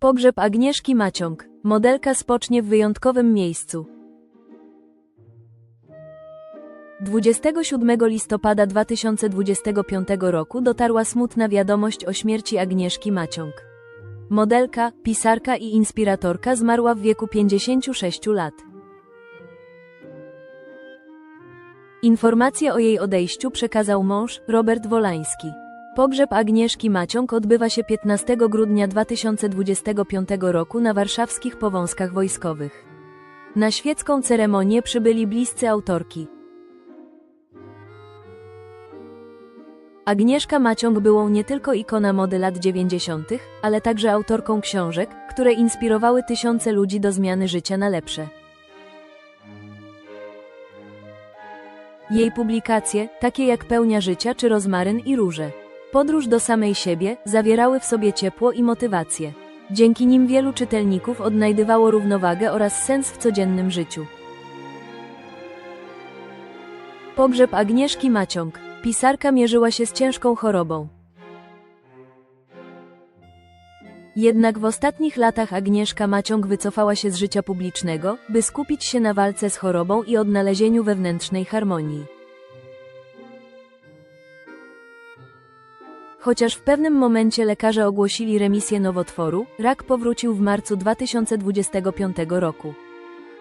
Pogrzeb Agnieszki Maciąg. Modelka spocznie w wyjątkowym miejscu. 27 listopada 2025 roku dotarła smutna wiadomość o śmierci Agnieszki Maciąg. Modelka, pisarka i inspiratorka zmarła w wieku 56 lat. Informację o jej odejściu przekazał mąż, Robert Wolański. Pogrzeb Agnieszki Maciąg odbywa się 15 grudnia 2025 roku na warszawskich powązkach wojskowych. Na świecką ceremonię przybyli bliscy autorki. Agnieszka Maciąg była nie tylko ikona mody lat 90., ale także autorką książek, które inspirowały tysiące ludzi do zmiany życia na lepsze. Jej publikacje, takie jak Pełnia Życia czy Rozmaryn i Róże, Podróż do samej siebie, zawierały w sobie ciepło i motywację. Dzięki nim wielu czytelników odnajdywało równowagę oraz sens w codziennym życiu. Pogrzeb Agnieszki Maciąg. Pisarka mierzyła się z ciężką chorobą. Jednak w ostatnich latach Agnieszka Maciąg wycofała się z życia publicznego, by skupić się na walce z chorobą i odnalezieniu wewnętrznej harmonii. Chociaż w pewnym momencie lekarze ogłosili remisję nowotworu, rak powrócił w marcu 2025 roku.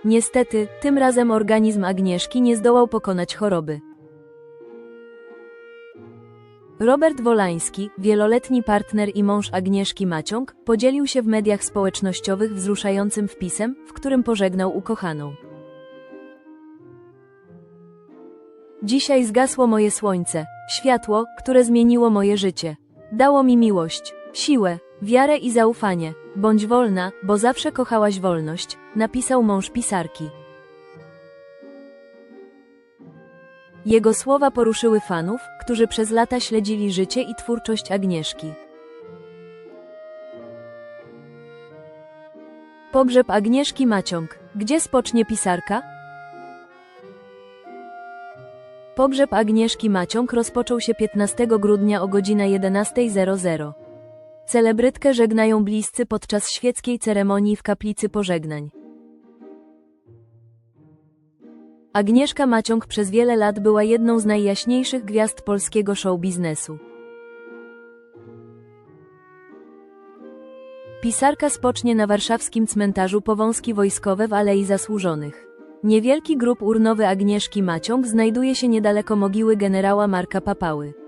Niestety, tym razem organizm Agnieszki nie zdołał pokonać choroby. Robert Wolański, wieloletni partner i mąż Agnieszki Maciąg, podzielił się w mediach społecznościowych wzruszającym wpisem, w którym pożegnał ukochaną. Dzisiaj zgasło moje słońce, światło, które zmieniło moje życie. Dało mi miłość, siłę, wiarę i zaufanie. Bądź wolna, bo zawsze kochałaś wolność, napisał mąż pisarki. Jego słowa poruszyły fanów, którzy przez lata śledzili życie i twórczość Agnieszki. Pogrzeb Agnieszki Maciąg. Gdzie spocznie pisarka? Pogrzeb Agnieszki Maciąg rozpoczął się 15 grudnia o godzina 11.00. Celebrytkę żegnają bliscy podczas świeckiej ceremonii w kaplicy pożegnań. Agnieszka Maciąg przez wiele lat była jedną z najjaśniejszych gwiazd polskiego show biznesu. Pisarka spocznie na warszawskim cmentarzu Powązki Wojskowe w Alei Zasłużonych. Niewielki grób urnowy Agnieszki Maciąg znajduje się niedaleko mogiły generała Marka Papały.